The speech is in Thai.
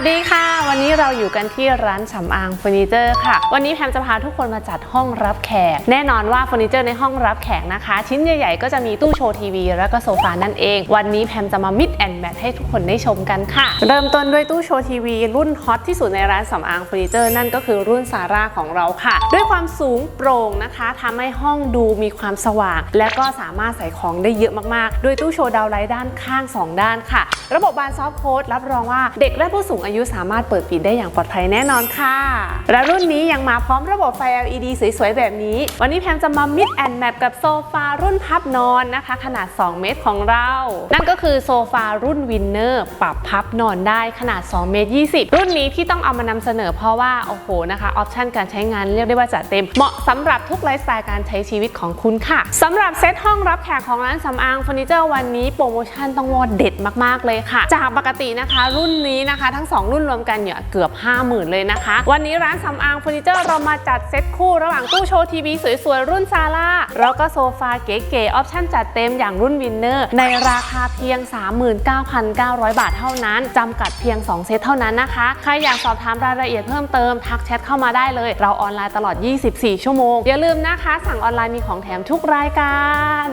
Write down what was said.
วัสดีค่ะ วันนี้เราอยู่กันที่ร้านสำอางเฟอร์นิเจอร์ค่ะ วันนี้แพมจะพาทุกคนมาจัดห้องรับแขก แน่นอนว่าเฟอร์นิเจอร์ในห้องรับแขกนะคะ ชิ้นใหญ่ๆ ก็จะมีตู้โชว์ทีวีแล้วก็โซฟานั่นเอง วันนี้แพมจะมามิดแอนด์แมทให้ทุกคนได้ชมกันค่ะ เริ่มต้นด้วยตู้โชว์ทีวีรุ่นฮอตที่สุดในร้านสำอางเฟอร์นิเจอร์นั่นก็คือรุ่นซาร่าของเราค่ะ ด้วยความสูงโปร่งนะคะทำให้ห้องดูมีความสว่าง และก็สามารถใส่ของได้เยอะมากๆ ด้วยตู้โชว์ดาวไลท์ด้านข้าง 2 ด้านค่ะ ระบบบานซอฟต์โค้ดรับรองว่าเด็กและผู้สูงอายุสามารถเปิดปิดได้อย่างปลอดภัยแน่นอนค่ะ และรุ่นนี้ยังมาพร้อมระบบไฟ LED สวยๆ แบบนี้ วันนี้แพมจะมามิดแอนด์แมทกับโซฟารุ่นพับนอนนะคะ ขนาด 2 เมตรของเรา นั่นก็คือโซฟารุ่นวินเนอร์ปรับพับนอนได้ขนาด 2 เมตร 20 รุ่นนี้ที่ต้องเอามานำเสนอเพราะว่า โอ้โหนะคะออปชันการใช้งานเรียกได้ว่าจัดเต็ม เหมาะสำหรับทุกไลฟ์สไตล์การใช้ชีวิตของคุณค่ะสำหรับเซตห้องรับแขกของร้านสำอางเฟอร์นิเจอร์วันนี้โปรโมชั่นต้องว่าเด็ดมากๆเลยค่ะ จากปกตินะคะ รุ่นนี้นะคะทั้ง2รุ่นรวมกันเนี่ยเกือบ 50,000 เลยนะคะ วันนี้ร้านสำอางเฟอร์นิเจอร์เรามาจัดเซตคู่ระหว่างตู้โชว์ทีวีสวยๆ รุ่นซาร่าแล้วก็โซฟาเก๋ๆออปชั่นจัดเต็มอย่างรุ่นวินเนอร์ ในราคาเพียง 39,900 บาทเท่านั้นจำกัดเพียง 2 เซตเท่านั้นนะคะ ใครอยากสอบถามรายละเอียดเพิ่มเติมทักแชทเข้ามาได้เลย เราออนไลน์ตลอด 24 ชั่วโมง อย่าลืมนะคะ สั่งออนไลน์มีของแถมทุกรายการ